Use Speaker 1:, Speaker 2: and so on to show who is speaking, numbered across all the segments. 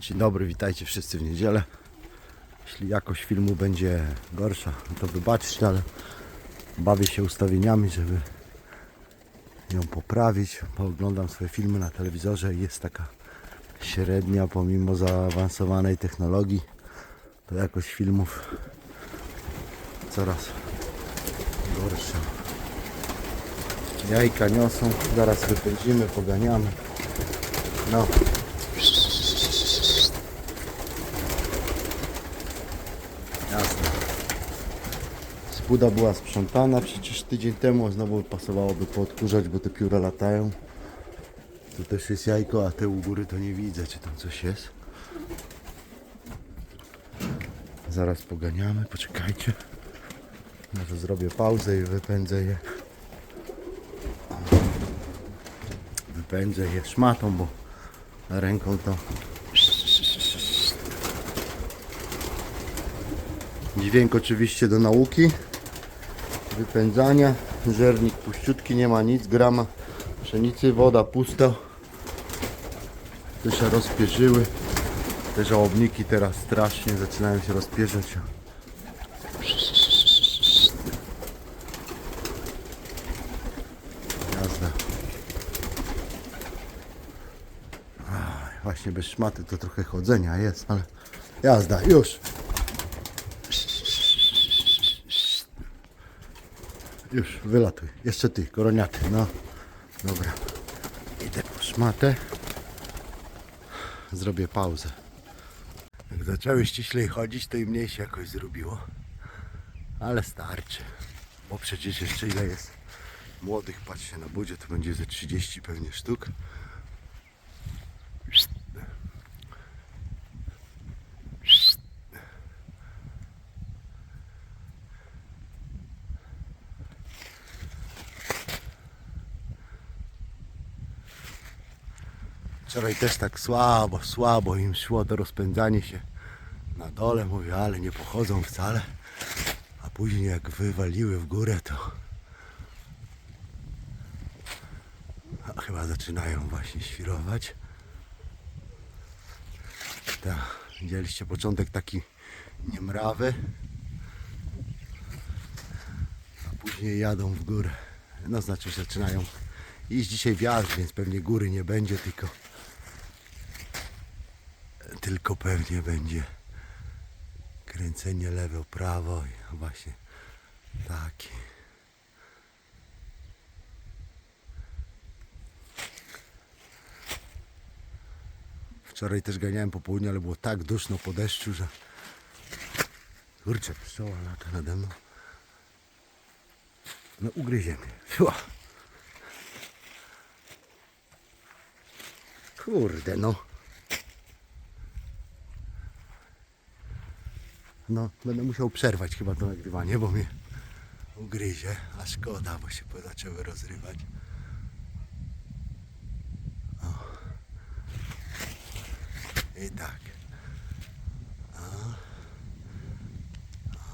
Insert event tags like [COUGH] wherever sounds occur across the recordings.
Speaker 1: Dzień dobry, witajcie wszyscy w niedzielę. Jeśli jakość filmu będzie gorsza, to wybaczcie, ale bawię się ustawieniami, żeby ją poprawić. Pooglądam swoje filmy na telewizorze i jest taka średnia, pomimo zaawansowanej technologii, to jakość filmów coraz gorsza. Jajka niosą, zaraz wypędzimy, poganiamy. No. Spuda była sprzątana przecież tydzień temu, znowu pasowałoby poodkurzać, bo te pióra latają. Tu też jest jajko, a te u góry to nie widzę, czy tam coś jest. Zaraz poganiamy, poczekajcie. Może zrobię pauzę i wypędzę je. Wypędzę je szmatą, bo ręką to Dźwięk oczywiście do nauki. Wypędzania. Żernik puściutki, nie ma nic. Grama pszenicy, woda pusta. Te się rozpierzyły. Te żałobniki teraz strasznie zaczynają się rozpierzać. Jazda. Właśnie bez szmaty to trochę chodzenia jest, ale jazda, już. Już, wylatuj. Jeszcze ty, koroniaty, no. Dobra. Idę po szmatę. Zrobię pauzę. Jak zaczęły ściślej chodzić, to i mniej się jakoś zrobiło. Ale starczy. Bo przecież jeszcze ile jest młodych, patrzcie na budzie, to będzie ze 30 pewnie sztuk. Wczoraj też tak słabo, słabo im szło to rozpędzanie się na dole. Mówię, ale nie pochodzą wcale. A później jak wywaliły w górę, to a chyba zaczynają właśnie świrować. Tak, widzieliście początek taki niemrawy, a później jadą w górę. No znaczy, zaczynają iść dzisiaj wiatr, więc pewnie góry nie będzie, tylko tylko pewnie będzie kręcenie lewo, prawo i właśnie taki. Wczoraj też ganiałem po południu, ale było tak duszno po deszczu, że kurczę, pszczoła lata nade mną. No ugryzie mnie. Fiua. Kurde, no. No, będę musiał przerwać chyba to nagrywanie, bo mnie ugryzie, a szkoda, bo się zaczęły rozrywać. O. I tak. O.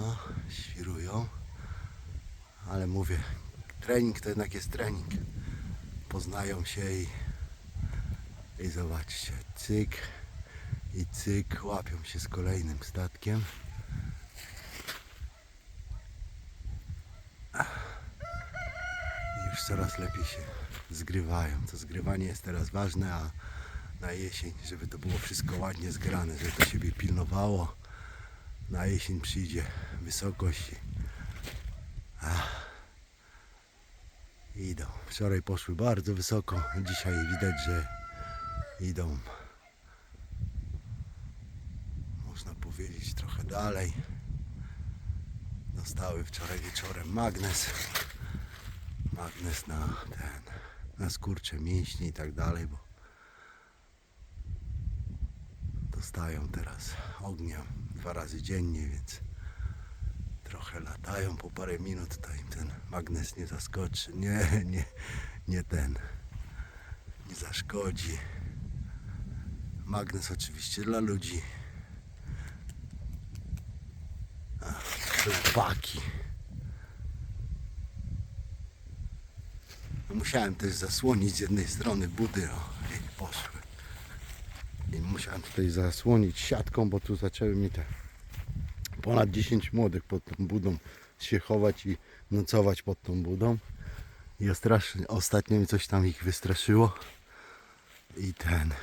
Speaker 1: O, świrują. Ale mówię, trening to jednak jest trening. Poznają się i, i zobaczcie, cyk i cyk, łapią się z kolejnym statkiem. I już coraz lepiej się zgrywają. To zgrywanie jest teraz ważne, a na jesień, żeby to było wszystko ładnie zgrane, żeby to siebie pilnowało. Na jesień przyjdzie wysokość. i Idą. Wczoraj poszły bardzo wysoko, dzisiaj widać, że idą można powiedzieć trochę dalej. Dostały wczoraj wieczorem magnes. Magnes na ten, na skurcze mięśni i tak dalej, bo dostają teraz ognia dwa razy dziennie, więc trochę latają po parę minut, to im ten magnes nie zaskoczy. Nie, nie, nie ten. Nie zaszkodzi. Magnes oczywiście dla ludzi. Chłopaki. Musiałem też zasłonić z jednej strony budy, o, i poszły. I musiałem tutaj zasłonić siatką, bo tu zaczęły mi te ponad 10 młodych pod tą budą się chować i nocować pod tą budą. I strasznie, ostatnio mi coś tam ich wystraszyło. I ten.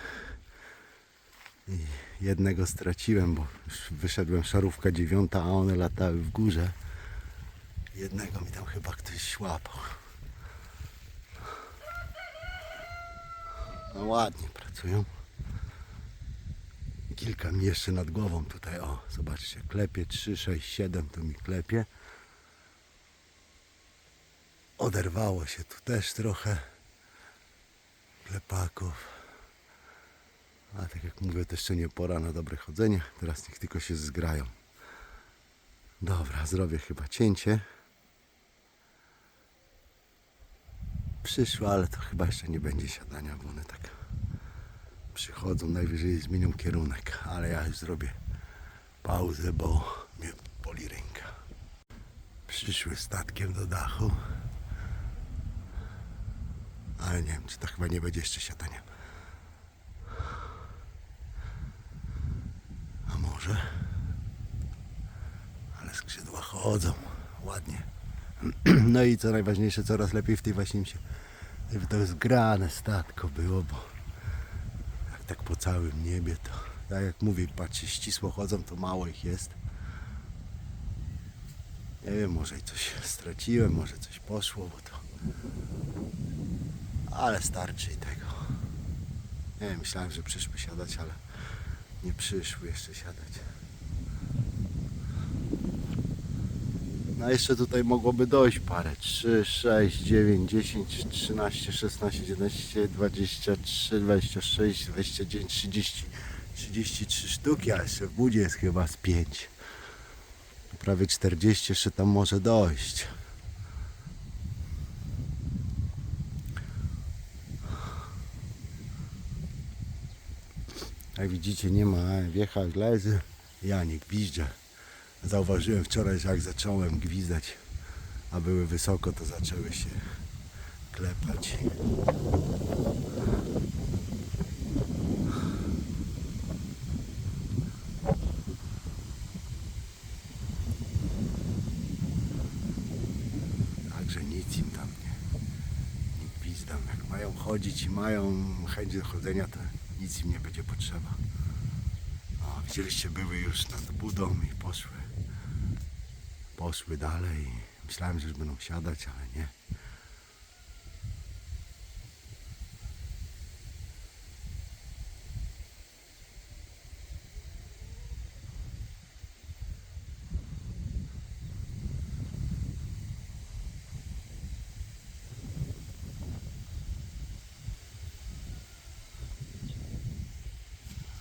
Speaker 1: I jednego straciłem, bo wyszedłem szarówka dziewiąta, a one latały w górze. Jednego mi tam chyba ktoś śłapał. No ładnie pracują. Kilka mi jeszcze nad głową tutaj, o, zobaczcie, klepie 3, 6, 7 tu mi klepie. Oderwało się tu też trochę klepaków. A tak jak mówię, to jeszcze nie pora na dobre chodzenie. Teraz niech tylko się zgrają. Dobra, zrobię chyba cięcie. Przyszło, ale to chyba jeszcze nie będzie siadania, bo one tak przychodzą, najwyżej zmienią kierunek, ale ja już zrobię pauzę, bo mnie boli ręka. Przyszły statkiem do dachu, ale nie wiem, czy to chyba nie będzie jeszcze siadania. A może? Ale skrzydła chodzą ładnie. [CLEARS THROAT] No i co najważniejsze, coraz lepiej w tej właśnie mi się, to zgrane statko było, bo jak tak po całym niebie, to tak jak mówię, patrzcie, ścisło chodzą, to mało ich jest. Nie wiem, może coś straciłem, może coś poszło, bo to... Ale starczy i tego. Nie wiem, myślałem, że przyszły siadać, ale nie przyszły jeszcze siadać. No jeszcze tutaj mogłoby dojść parę. 3, 6, 9, 10, 13, 16, 17, 23, 26, 29, 30. 33 sztuki, a jeszcze w budzie jest chyba z 5. Prawie 40 jeszcze tam może dojść. Jak widzicie nie ma wiecha lezy, ja nie. Zauważyłem wczoraj, że jak zacząłem gwizdać, a były wysoko, to zaczęły się klepać. Także nic im tam nie, nie gwizdam. Jak mają chodzić i mają chęć do chodzenia, to nic im nie będzie potrzeba. O, widzieliście, były już nad budą i poszły. Poszły dalej. Myślałem, że już będą siadać, ale nie.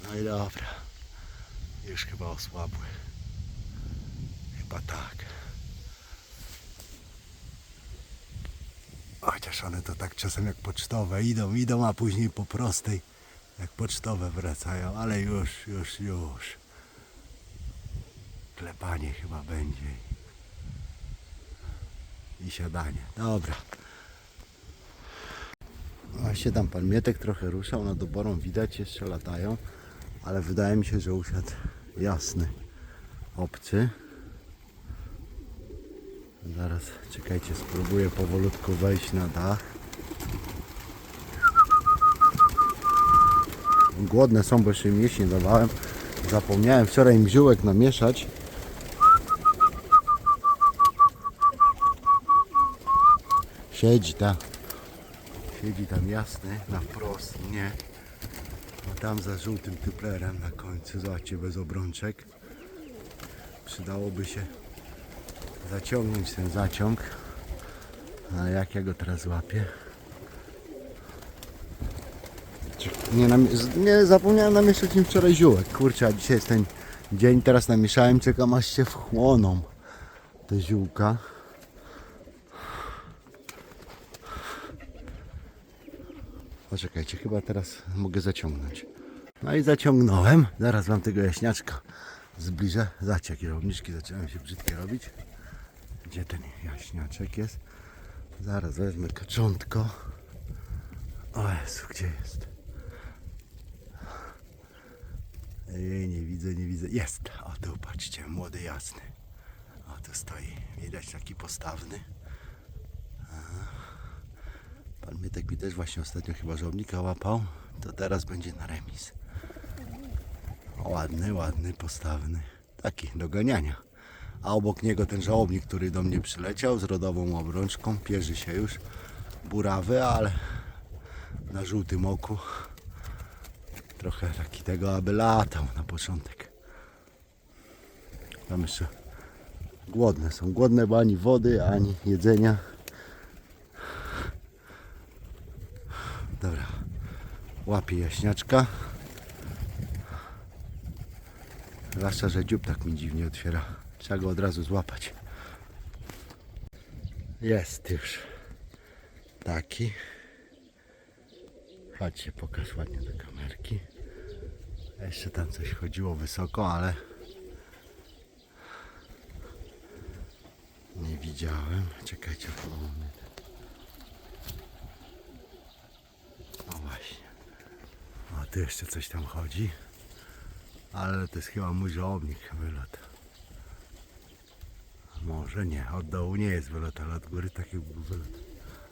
Speaker 1: No i dobra. Już chyba osłabły. Chyba tak. Chociaż one to tak czasem jak pocztowe idą, idą, a później po prostej jak pocztowe wracają, ale już, już, już. Klepanie chyba będzie. I siadanie. Dobra. Właśnie tam pan Mietek trochę ruszał, nad oborą widać, jeszcze latają, ale wydaje mi się, że usiadł jasny, obcy. Zaraz, czekajcie, spróbuję powolutku wejść na dach. Głodne są, bo jeszcze im dawałem. Zapomniałem wczoraj im ziółek namieszać. Siedzi tam. Siedzi tam jasny, na wprost, nie. A tam za żółtym typlerem na końcu, zobaczcie, bez obrączek. Przydałoby się zaciągnąć ten zaciąg. Ale jak ja go teraz łapię? Nie, nie zapomniałem namieszać im wczoraj ziółek. Kurczę, a dzisiaj jest ten dzień, teraz namieszałem, czekam aż się wchłoną te ziółka. Poczekajcie, chyba teraz mogę zaciągnąć. No i zaciągnąłem. Zaraz wam tego jaśniaczka zbliżę. Zobaczcie, jakie rolniczki zaczynają się brzydkie robić. Gdzie ten jaśniaczek jest? Zaraz wezmę kaczątko. O Jezu, gdzie jest? Ej, nie widzę, nie widzę. Jest! O tu patrzcie, młody jasny. O tu stoi. Widać taki postawny. Aha. Pan Mietek mi też właśnie ostatnio chyba żołnika łapał. To teraz będzie na remis. Ładny, ładny, postawny. Taki, do ganiania. A obok niego ten żałobnik, który do mnie przyleciał z rodową obrączką. Pierzy się już. Burawy, ale na żółtym oku. Trochę taki tego, aby latał na początek. Tam jeszcze głodne są. Głodne, bo ani wody, ani jedzenia. Dobra. Łapię jaśniaczka. Zwłaszcza, że dziób tak mi dziwnie otwiera. Trzeba go od razu złapać. Jest już. Taki. Chodźcie, pokaż ładnie do kamerki. Jeszcze tam coś chodziło wysoko, ale nie widziałem. Czekajcie, mamy. O właśnie. O, tu jeszcze coś tam chodzi. Ale to jest chyba mój żołobnik wylot. Może nie, od dołu nie jest wylot, ale od góry taki był wylot.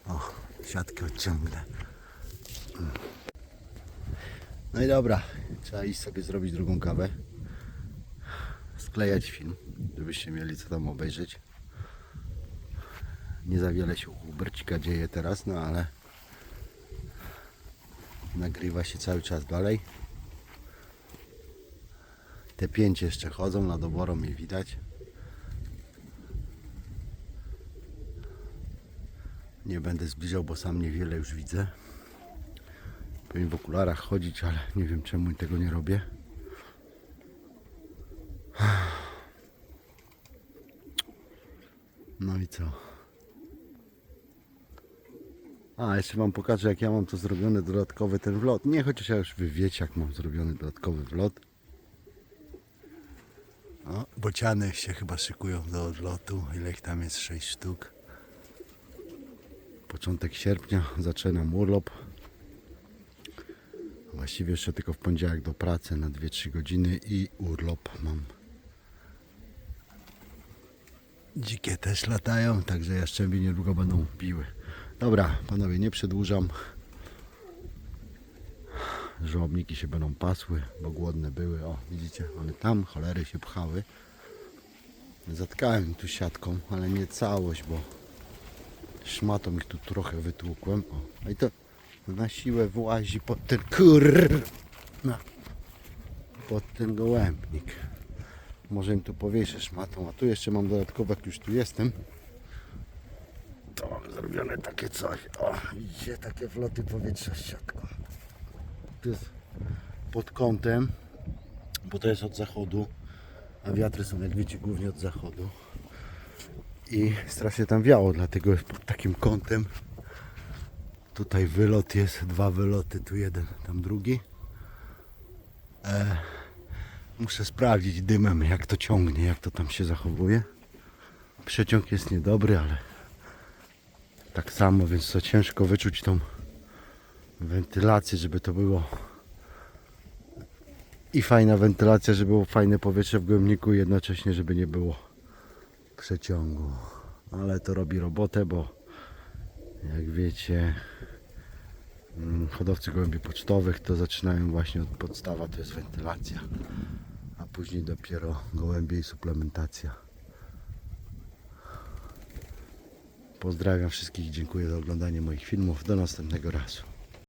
Speaker 1: O, siatkę odciągnę. No i dobra, trzeba iść sobie zrobić drugą kawę. Sklejać film, żebyście mieli co tam obejrzeć. Nie za wiele się u Hubercika dzieje teraz, no ale nagrywa się cały czas dalej. Te pięć jeszcze chodzą, nad oborą je widać. Nie będę zbliżał, bo sam niewiele już widzę. Powinien w okularach chodzić, ale nie wiem czemu tego nie robię. No i co? A, jeszcze Wam pokażę jak ja mam to zrobione dodatkowy ten wlot. Nie, chociaż ja już wy wiecie jak mam zrobiony dodatkowy wlot. O, bociany się chyba szykują do odlotu. Ile ich tam jest? 6 sztuk. Początek sierpnia zaczynam urlop. Właściwie jeszcze tylko w poniedziałek do pracy na 2-3 godziny i urlop mam. Dzikie też latają, także jaszczębie niedługo będą biły. Dobra, panowie, nie przedłużam. Żołobniki się będą pasły, bo głodne były. O, widzicie, one tam cholery się pchały. Zatkałem tu siatką, ale nie całość, bo szmatą ich tu trochę wytłukłem. O, no i to na siłę włazi pod ten kur... No, pod ten gołębnik. Może im tu powieszę szmatą, a tu jeszcze mam dodatkowo, jak już tu jestem, to mam zrobione takie coś. O, widzicie, takie floty powietrza z siatką. To jest pod kątem, bo to jest od zachodu, a wiatry są, jak wiecie, głównie od zachodu. I strasznie tam wiało, dlatego jest pod takim kątem. Tutaj wylot jest, dwa wyloty, tu jeden, tam drugi. E, muszę sprawdzić dymem, jak to ciągnie, jak to tam się zachowuje. Przeciąg jest niedobry, ale tak samo, więc to ciężko wyczuć tą wentylację, żeby to było i fajna wentylacja, żeby było fajne powietrze w głębniku jednocześnie, żeby nie było przeciągu. Ale to robi robotę, bo jak wiecie, mm, hodowcy gołębi pocztowych to zaczynają właśnie od podstawa, to jest wentylacja, a później dopiero gołębie i suplementacja. Pozdrawiam wszystkich, dziękuję za oglądanie moich filmów. Do następnego razu.